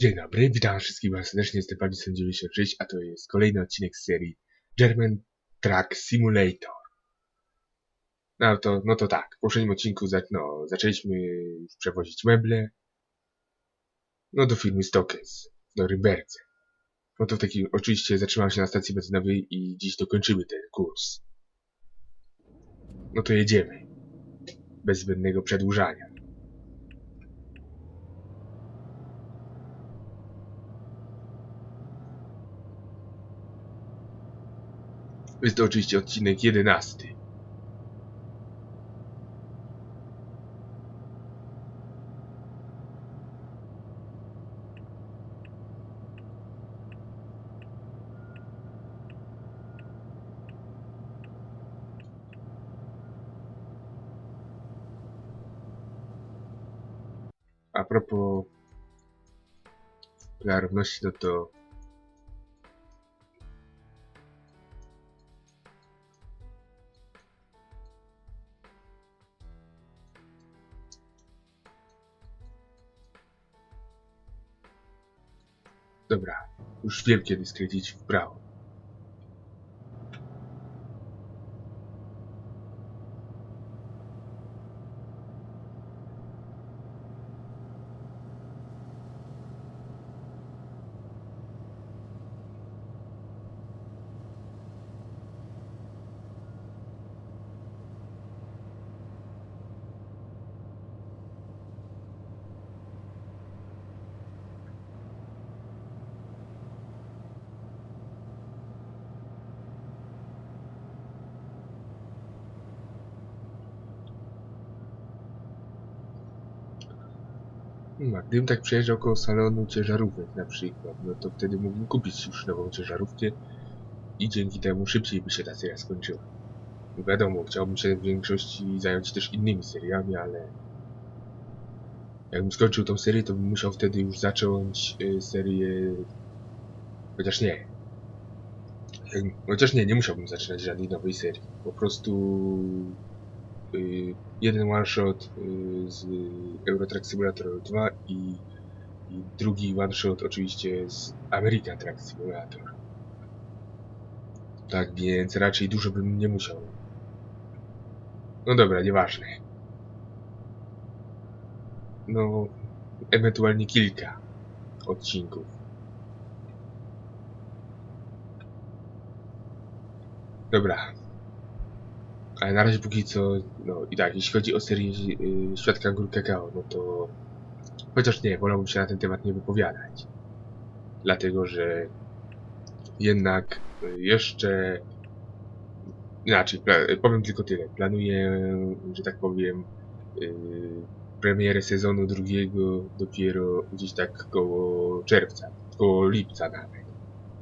Dzień dobry, witam wszystkich bardzo serdecznie, jestem Pawlicon96, a to jest kolejny odcinek z serii German Truck Simulator. No to, no to tak, w poprzednim odcinku za, no, zaczęliśmy już przewozić meble, no do firmy Stokes, do Ryberdze. No to w takim, oczywiście zatrzymałem się na stacji benzynowej i dziś dokończymy ten kurs. No to jedziemy, bez zbędnego przedłużania. Jest to oczywiście odcinek jedenasty. A propos klarowności, no to już wiem kiedy skręcić w prawo. Hmm, a gdybym tak przejeżdżał koło salonu ciężarówek na przykład, no to wtedy mógłbym kupić już nową ciężarówkę i dzięki temu szybciej by się ta seria skończyła. No wiadomo, chciałbym się w większości zająć też innymi seriami, ale jakbym skończył tą serię, to bym musiał wtedy już zacząć y, serię... Chociaż nie. Chociaż nie, nie musiałbym zaczynać żadnej nowej serii. Po prostu jeden one shot y, z Euro Truck Simulator 2 i, i drugi one shot oczywiście z American Truck Simulator. Tak więc raczej dużo bym nie musiał. No dobra, nieważne. No, ewentualnie kilka odcinków. Dobra, ale na razie póki co, no i tak, jeśli chodzi o serię y, Świadka Gór Kakao, no to chociaż nie, wolałbym się na ten temat nie wypowiadać. Dlatego, że jednak jeszcze inaczej, powiem tylko tyle. Planuję, że tak powiem, y, premierę sezonu drugiego dopiero gdzieś tak koło czerwca, koło lipca nawet.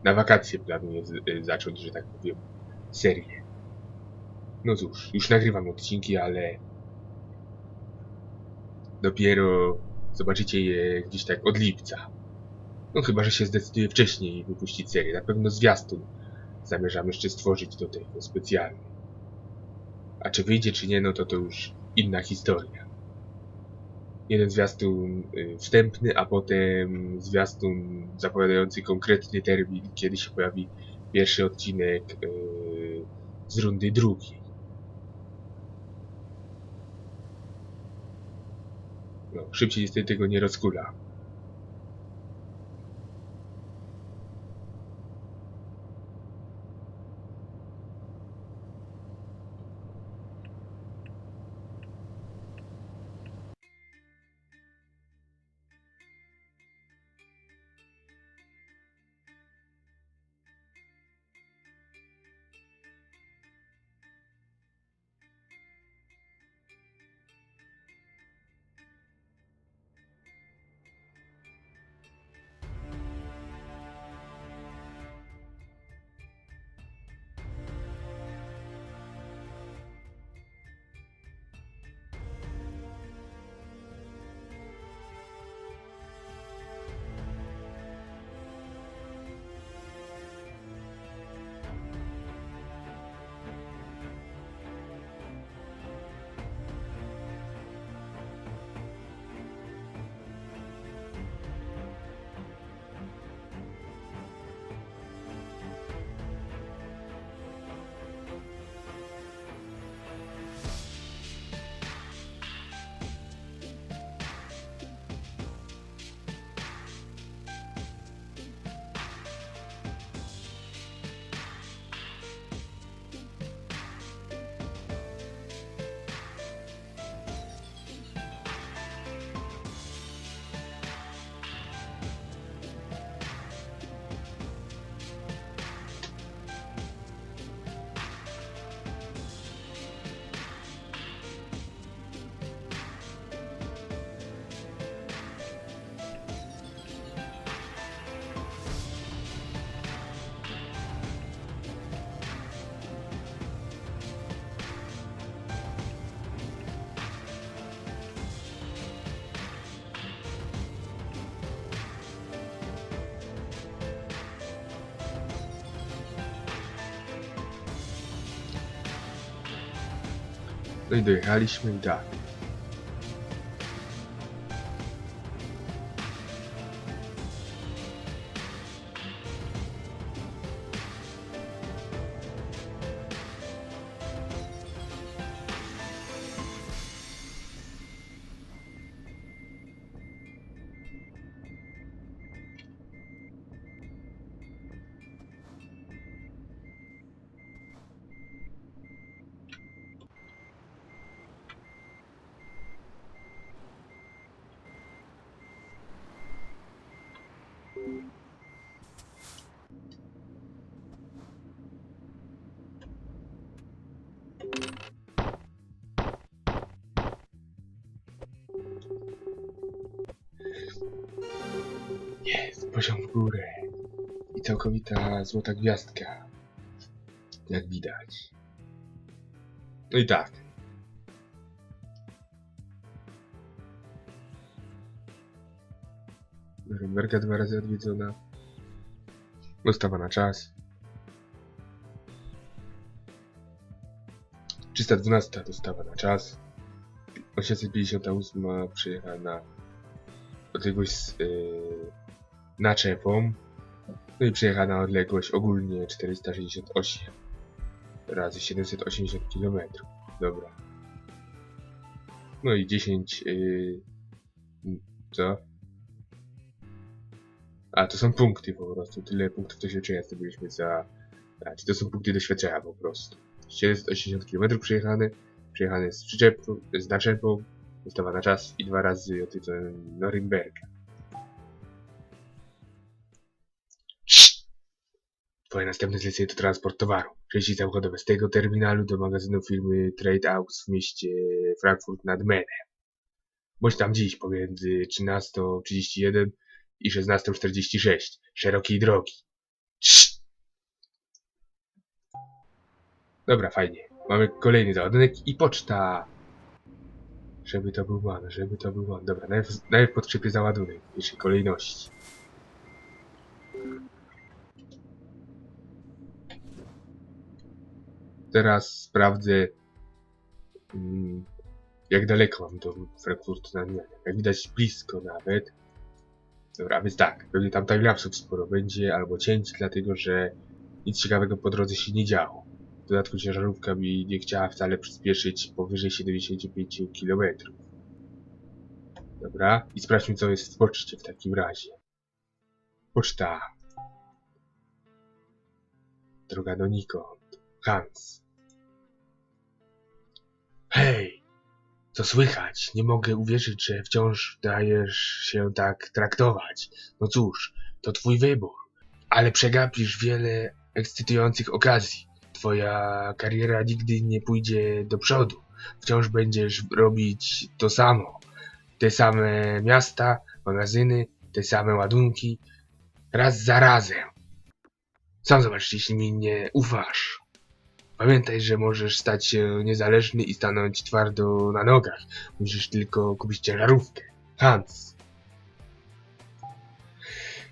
Na wakacje planuję z, y, zacząć, że tak powiem, serię. No cóż, już nagrywam odcinki, ale dopiero zobaczycie je gdzieś tak od lipca. No chyba, że się zdecyduję wcześniej wypuścić serię. Na pewno zwiastun zamierzam jeszcze stworzyć do tego specjalny. A czy wyjdzie, czy nie, no to to już inna historia. Jeden zwiastun y, wstępny, a potem zwiastun zapowiadający konkretny termin, kiedy się pojawi pierwszy odcinek y, z rundy drugiej. No, szybciej niestety tego nie rozkula. No i dojechaliśmy poziom w górę. I całkowita złota gwiazdka. Jak widać. No i tak. Norymberga dwa razy odwiedzona. Dostawa na czas. 312 dostawa na czas. 858 przyjechała na odległość yy, naczepą. No i przyjechała na odległość ogólnie 468 razy 780 km. Dobra. No i 10. Yy, co? A, to są punkty po prostu. Tyle punktów doświadczenia zdobyliśmy za... A, czy to są punkty doświadczenia po prostu. 780 km przejechane, przejechane z przyczepą, z naczepą, dostawa na czas i dwa razy odwiedzony Norymberga. Twoje następne zlecenie to transport towaru. Części samochodowe z tego terminalu do magazynu firmy Trade Aux w mieście Frankfurt nad Menem. Bądź tam dziś pomiędzy 13.31 i 16.46 szerokiej drogi. Cii! Dobra, fajnie. Mamy kolejny załadunek i poczta. Żeby to był man, żeby to był man. Dobra, najpierw, najpierw potrzebuję załadunek w pierwszej kolejności. Teraz sprawdzę, mm, jak daleko mam do Frankfurtu na Menem. Jak widać blisko nawet. Dobra, więc tak, pewnie tam timelapsów sporo będzie, albo cięć, dlatego że nic ciekawego po drodze się nie działo. W dodatku ciężarówka mi nie chciała wcale przyspieszyć powyżej 75 km. Dobra, i sprawdźmy co jest w poczcie w takim razie. Poczta. Droga do Nikon. Hans. Hej! Co słychać? Nie mogę uwierzyć, że wciąż dajesz się tak traktować. No cóż, to twój wybór. Ale przegapisz wiele ekscytujących okazji. Twoja kariera nigdy nie pójdzie do przodu. Wciąż będziesz robić to samo. Te same miasta, magazyny, te same ładunki. Raz za razem. Sam zobacz, jeśli mi nie ufasz. Pamiętaj, że możesz stać się niezależny i stanąć twardo na nogach. Musisz tylko kupić ciężarówkę. Hans.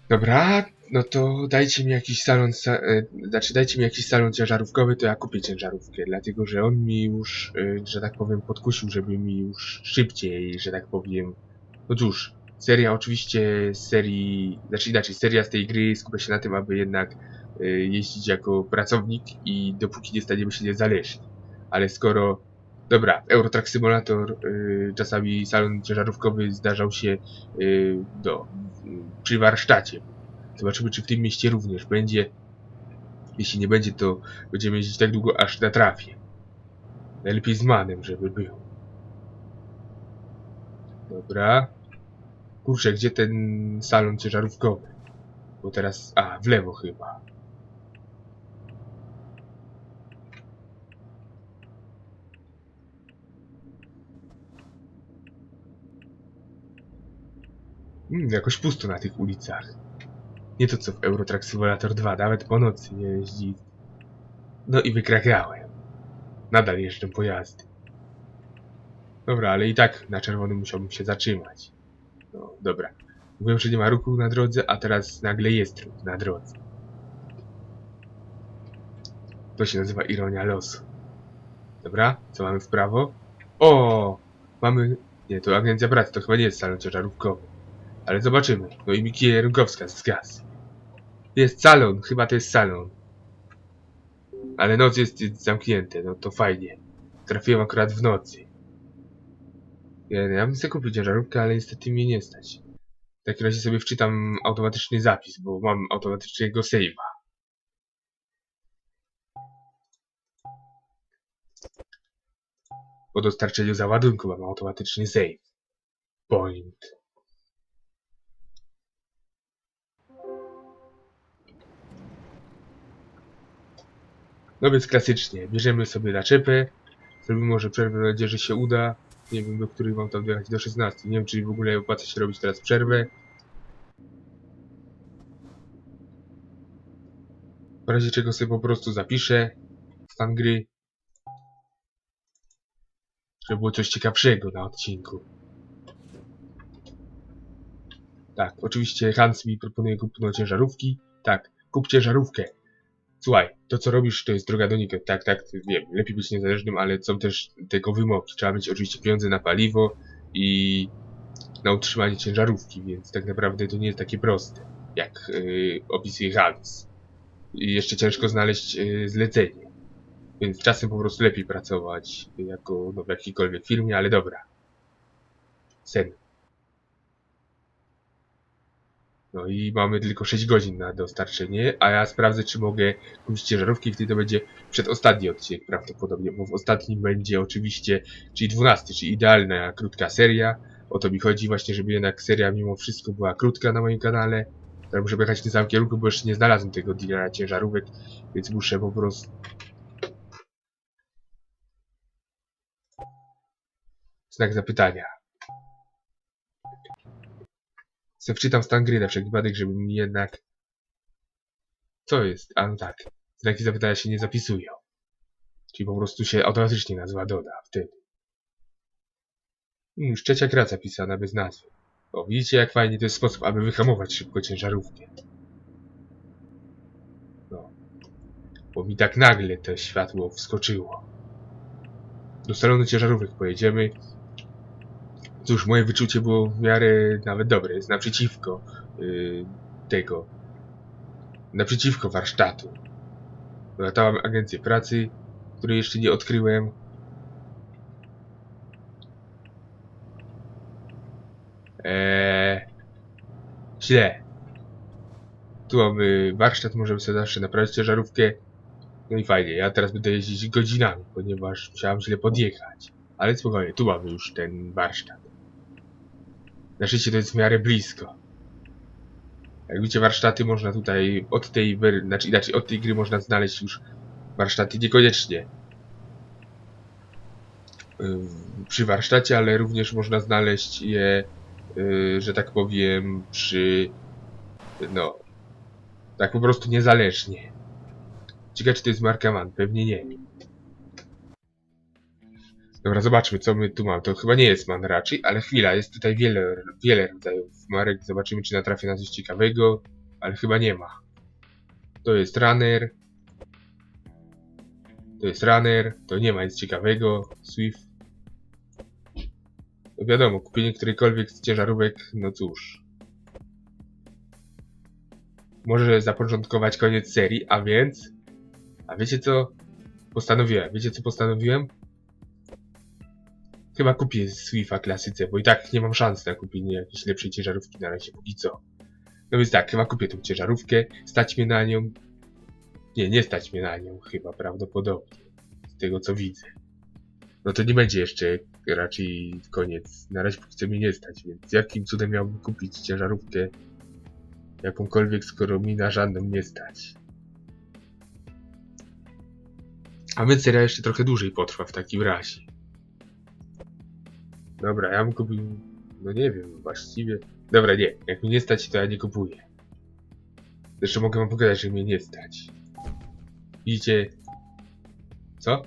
Dobra, no to dajcie mi jakiś salon, sa e, znaczy dajcie mi jakiś salon ciężarówkowy, to ja kupię ciężarówkę, dlatego że on mi już, e, że tak powiem, podkusił, żeby mi już szybciej, że tak powiem, no cóż, seria oczywiście z serii, znaczy inaczej, seria z tej gry skupia się na tym, aby jednak e, jeździć jako pracownik i dopóki nie staniemy się niezależni. Ale skoro, dobra, Eurotrack Simulator, y, czasami salon ciężarówkowy zdarzał się y, do, przy warsztacie. Zobaczymy, czy w tym mieście również będzie. Jeśli nie będzie, to będziemy jeździć tak długo, aż natrafię. Najlepiej z manem, żeby był. Dobra. Kurczę, gdzie ten salon ciężarówkowy? Bo teraz... A, w lewo chyba. Hmm, jakoś pusto na tych ulicach. Nie to co w Eurotrack Simulator 2, nawet po nocy nie jeździ. No i wykrakałem. Nadal jeżdżę pojazdy. Dobra, ale i tak na czerwonym musiałbym się zatrzymać. No, dobra. Mówiłem, że nie ma ruchu na drodze, a teraz nagle jest ruch na drodze. To się nazywa ironia losu. Dobra, co mamy w prawo? O! Mamy... Nie, to agencja pracy, to chyba nie jest salon ciężarówkowy. Ale zobaczymy. No i Miki Jerunkowska z gaz. Jest salon, chyba to jest salon. Ale noc jest, jest zamknięte, no to fajnie. Trafiłem akurat w nocy. Ja, bym sobie kupił ciężarówkę, ale niestety mnie nie stać. W takim razie sobie wczytam automatyczny zapis, bo mam automatycznego save'a. Po dostarczeniu załadunku mam automatyczny save. Point. No więc klasycznie, bierzemy sobie naczepę, zrobimy może przerwę, nadzieję, że się uda. Nie wiem, do których mam tam dojechać, do 16. Nie wiem, czy w ogóle opłaca się robić teraz przerwę. W razie czego sobie po prostu zapiszę stan gry. Żeby było coś ciekawszego na odcinku. Tak, oczywiście Hans mi proponuje kupno ciężarówki. Tak, kup ciężarówkę. Słuchaj, to co robisz to jest droga donikąd. Tak, tak, wiem, lepiej być niezależnym, ale są też tego wymogi. Trzeba mieć oczywiście pieniądze na paliwo i na utrzymanie ciężarówki, więc tak naprawdę to nie jest takie proste, jak yy, opisuje Hans. I jeszcze ciężko znaleźć yy, zlecenie. Więc czasem po prostu lepiej pracować jako no, w jakiejkolwiek firmie, ale dobra. Sen. No i mamy tylko 6 godzin na dostarczenie, a ja sprawdzę, czy mogę kupić ciężarówki, wtedy to będzie przedostatni odcinek prawdopodobnie, bo w ostatnim będzie oczywiście, czyli 12, czyli idealna krótka seria. O to mi chodzi właśnie, żeby jednak seria mimo wszystko była krótka na moim kanale. Ja muszę jechać w tym samym kierunku, bo jeszcze nie znalazłem tego dealera ciężarówek, więc muszę po prostu... Znak zapytania. Se wczytam stan gry na wszelki wypadek, żeby mi jednak... Co jest? A no tak. Znaki zapytania się nie zapisują. Czyli po prostu się automatycznie nazwa doda wtedy. Hmm, Już trzecia gra zapisana bez nazwy. O, widzicie jak fajnie to jest sposób, aby wyhamować szybko ciężarówkę. No. Bo mi tak nagle to światło wskoczyło. Do salonu ciężarówek pojedziemy. Cóż, moje wyczucie było w miarę nawet dobre. Jest naprzeciwko yy, tego. Naprzeciwko warsztatu. Latałam agencję pracy, której jeszcze nie odkryłem. Eee, źle. Tu mamy warsztat, możemy sobie zawsze naprawić ciężarówkę. No i fajnie, ja teraz będę jeździć godzinami, ponieważ musiałem źle podjechać. Ale spokojnie, tu mamy już ten warsztat. Na szczęście to jest w miarę blisko. Jak widzicie, warsztaty można tutaj od tej, znaczy inaczej, od tej gry można znaleźć już warsztaty niekoniecznie ym, przy warsztacie, ale również można znaleźć je, y, że tak powiem, przy, no, tak po prostu niezależnie. Ciekawe, czy to jest marka MAN, pewnie nie. Dobra, zobaczmy, co my tu mamy. To chyba nie jest man raczej, ale chwila, jest tutaj wiele, wiele rodzajów marek. Zobaczymy, czy natrafię na coś ciekawego, ale chyba nie ma. To jest runner. To jest runner, to nie ma nic ciekawego. Swift. No wiadomo, kupienie którejkolwiek z ciężarówek, no cóż. Może zapoczątkować koniec serii, a więc... A wiecie co? Postanowiłem. Wiecie co postanowiłem? Chyba kupię Swifta klasyce, bo i tak nie mam szans na kupienie jakiejś lepszej ciężarówki na razie, póki co. No więc tak, chyba kupię tą ciężarówkę, stać mnie na nią. Nie, nie stać mnie na nią, chyba prawdopodobnie. Z tego co widzę. No to nie będzie jeszcze raczej koniec. Na razie póki co mnie nie stać, więc jakim cudem miałbym kupić ciężarówkę jakąkolwiek, skoro mi na żadną nie stać. A więc seria jeszcze trochę dłużej potrwa w takim razie. Dobra, ja bym kupił. No nie wiem, właściwie. Dobra, nie. Jak mnie nie stać, to ja nie kupuję. Zresztą mogę wam pokazać, że mnie nie stać. Widzicie? Co?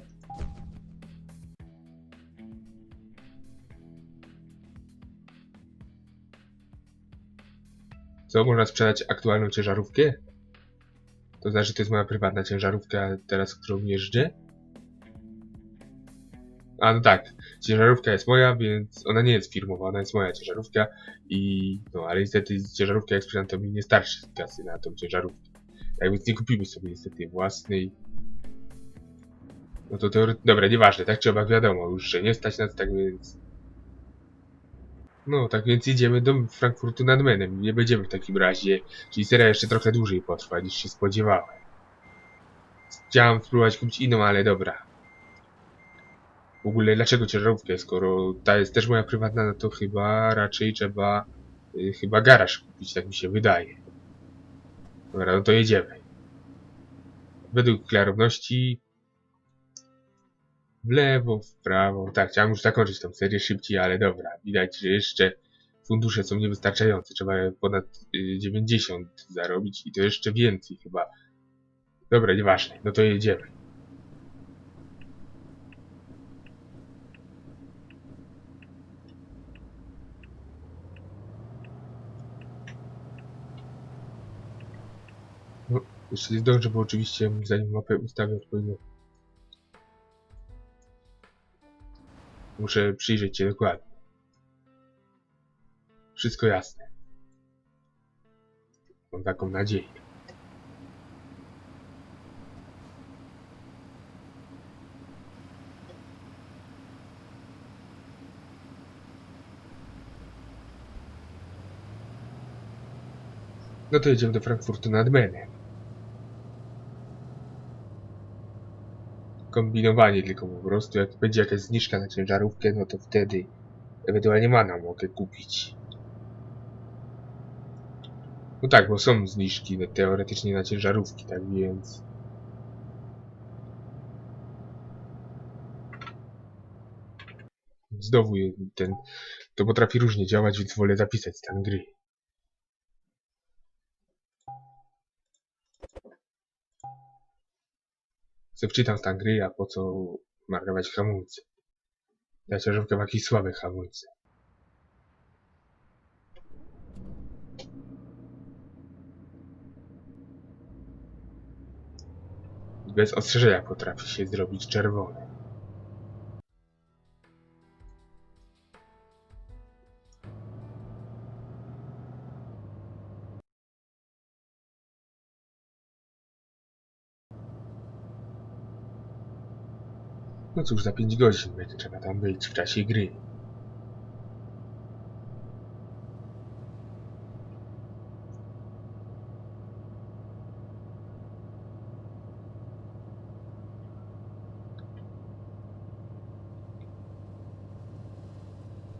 Co? Można sprzedać aktualną ciężarówkę? To znaczy, to jest moja prywatna ciężarówka teraz, którą jeżdżę? A tak, ciężarówka jest moja, więc ona nie jest firmowa, ona jest moja ciężarówka i no ale niestety ciężarówka jak sprzedam to mi nie starczy kasy na tą ciężarówkę. Tak więc nie kupimy sobie niestety własnej. No to teory... Dobra, nieważne, tak czy owak wiadomo już, że nie stać nas, tak więc... No, tak więc jedziemy do Frankfurtu nad Menem. Nie będziemy w takim razie, czyli seria jeszcze trochę dłużej potrwa niż się spodziewałem. Chciałem spróbować kupić inną, ale dobra. W ogóle dlaczego ciężarówkę, skoro ta jest też moja prywatna, no to chyba raczej trzeba y, chyba garaż kupić, tak mi się wydaje. Dobra, no to jedziemy. Według klarowności w lewo, w prawo. Tak, chciałem już zakończyć tą serię szybciej, ale dobra. Widać, że jeszcze fundusze są niewystarczające. Trzeba ponad y, 90 zarobić i to jeszcze więcej chyba. Dobra, nieważne. No to jedziemy. Nie zdążę, bo oczywiście zanim mapę ustawię odpowiednio Muszę przyjrzeć się dokładnie. Wszystko jasne. Mam taką nadzieję. No to jedziemy do Frankfurtu nad Menem. Kombinowanie tylko po prostu. Jak będzie jakaś zniżka na ciężarówkę, no to wtedy ewentualnie mana mogę kupić. No tak, bo są zniżki no, teoretycznie na ciężarówki, tak więc... Znowu ten... To potrafi różnie działać, więc wolę zapisać stan gry. Se wczytam stan gry, a po co marnować hamulce? Ta ciężarówka ma jakieś słabe hamulce. Bez ostrzeżenia potrafi się zrobić czerwone. No cóż, za 5 godzin będzie trzeba tam być w czasie gry.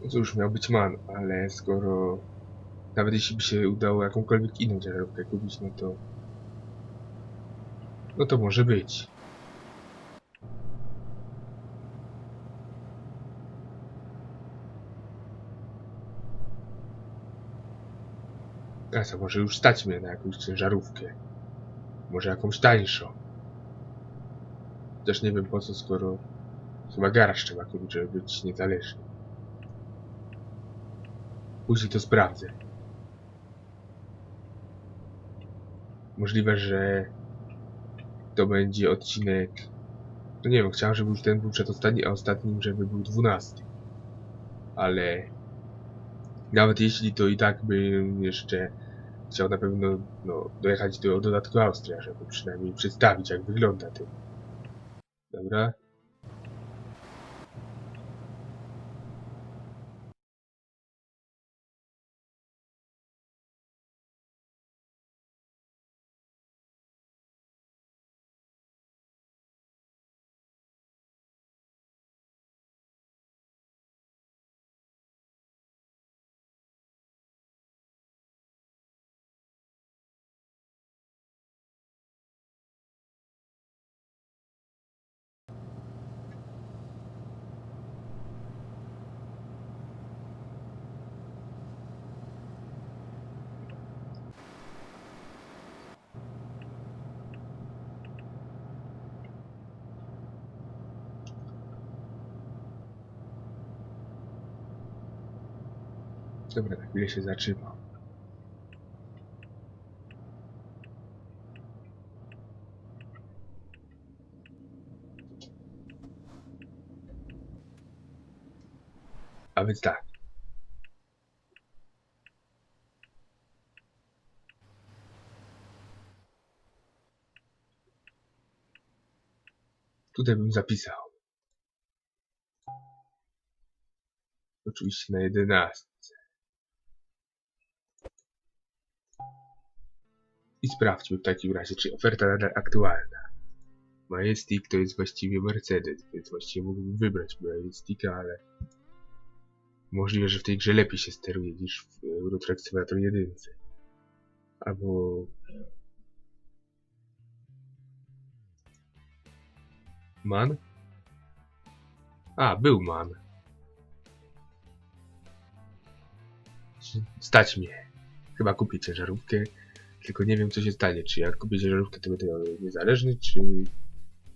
No cóż, miał być man, ale skoro nawet jeśli by się udało jakąkolwiek inną ciężarówkę kupić, no to no to może być. A co, może już stać mnie na jakąś ciężarówkę. Może jakąś tańszą. Też nie wiem po co, skoro chyba garaż trzeba kupić, żeby być niezależny. Później to sprawdzę. Możliwe, że to będzie odcinek... No nie wiem, chciałem, żeby już ten był przedostatni, a ostatnim, żeby był dwunasty. Ale nawet jeśli to i tak bym jeszcze chciał na pewno no, dojechać do dodatku Austria, żeby przynajmniej przedstawić jak wygląda ten. Dobra. Dobra, na chwilę się zatrzymał. A więc tak. Tutaj bym zapisał. Oczywiście na 11. I sprawdźmy w takim razie, czy oferta nadal aktualna. Majestic to jest właściwie Mercedes, więc właściwie mógłbym wybrać Majestica, ale możliwe, że w tej grze lepiej się steruje niż w Euro Truck Simulator 1. Albo... Man? A, był Man. Stać mnie. Chyba kupię ciężarówkę, tylko nie wiem co się stanie. Czy jak kupię ciężarówkę, to będę niezależny, czy,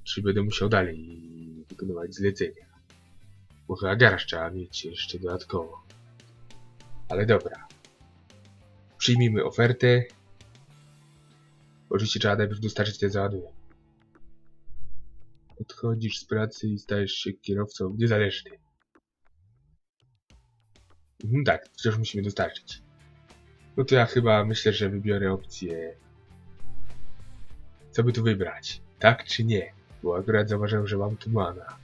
czy będę musiał dalej wykonywać zlecenia. Bo chyba garaż trzeba mieć jeszcze dodatkowo. Ale dobra. Przyjmijmy ofertę. Oczywiście trzeba najpierw dostarczyć ten załadunek. Odchodzisz z pracy i stajesz się kierowcą niezależnym. Mhm, tak, wciąż musimy dostarczyć. No to ja chyba myślę, że wybiorę opcję... Co by tu wybrać? Tak czy nie? Bo akurat zauważyłem, że mam tu mana.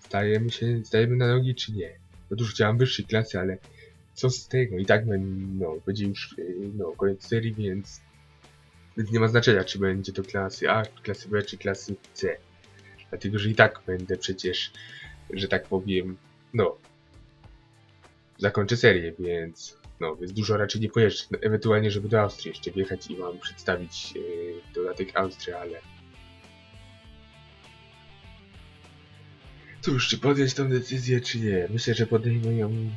Stajemy się, stajemy na nogi czy nie? Otóż chciałem wyższej klasy, ale co z tego? I tak no, będzie już yy, no, koniec serii, więc, więc nie ma znaczenia, czy będzie to klasy A, klasy B, czy klasy C. Dlatego, że i tak będę przecież, że tak powiem, no, zakończę serię, więc no, więc dużo raczej nie pojeżdżę. No, ewentualnie, żeby do Austrii jeszcze wjechać i wam przedstawić yy, dodatek Austrii, ale... Cóż, czy podjąć tą decyzję, czy nie? Myślę, że podejmę ją...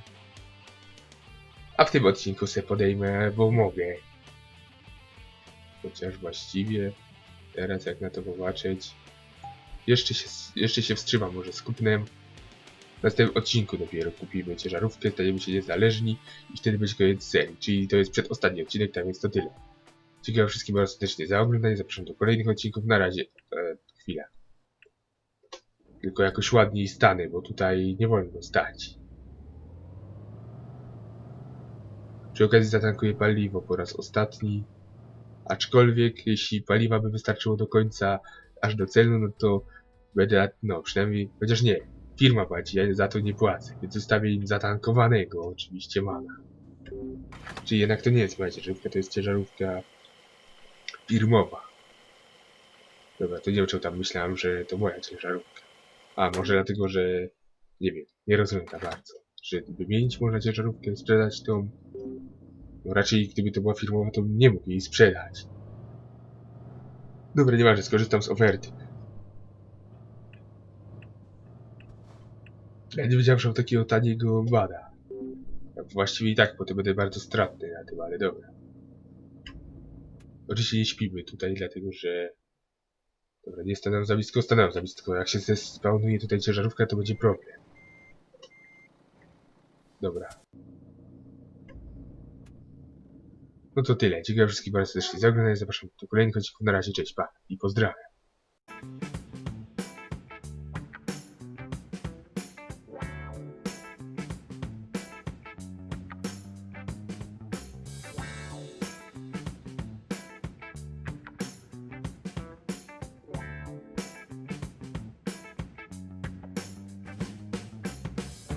A w tym odcinku sobie podejmę, bo mogę. Chociaż właściwie, teraz jak na to popatrzeć, jeszcze się, jeszcze się wstrzymam może z kupnem. W następnym odcinku dopiero kupimy ciężarówkę, stajemy się niezależni i wtedy będzie koniec serii, czyli to jest przedostatni odcinek, tam jest to tyle. Dziękuję wszystkim bardzo serdecznie za oglądanie, zapraszam do kolejnych odcinków, na razie, e, chwila. Tylko jakoś ładniej stanę, bo tutaj nie wolno stać. Przy okazji zatankuję paliwo po raz ostatni, aczkolwiek jeśli paliwa by wystarczyło do końca, aż do celu, no to będę, no przynajmniej, chociaż nie, firma płaci, ja za to nie płacę, więc zostawię im zatankowanego oczywiście mana. Czyli jednak to nie jest moja ciężarówka, to jest ciężarówka firmowa. Dobra, to nie wiem tam myślałem, że to moja ciężarówka. A, może dlatego, że nie wiem, nie rozumiem tak bardzo. Że wymienić można ciężarówkę, sprzedać tą... No raczej gdyby to była firmowa, to bym nie mógł jej sprzedać. Dobra, nieważne, skorzystam z oferty. Ja nie wiedziałem, takiego taniego bada. Właściwie i tak potem będę bardzo stratny na tym, ale dobra. Oczywiście nie śpimy tutaj, dlatego że... Dobra, nie stanę za blisko, stanę za blisko. Jak się zespawnuje tutaj ciężarówka, to będzie problem. Dobra. No to tyle. Dziękuję wszystkim bardzo serdecznie za oglądanie. Zapraszam do kolejnych odcinków. Na razie, cześć, pa i pozdrawiam.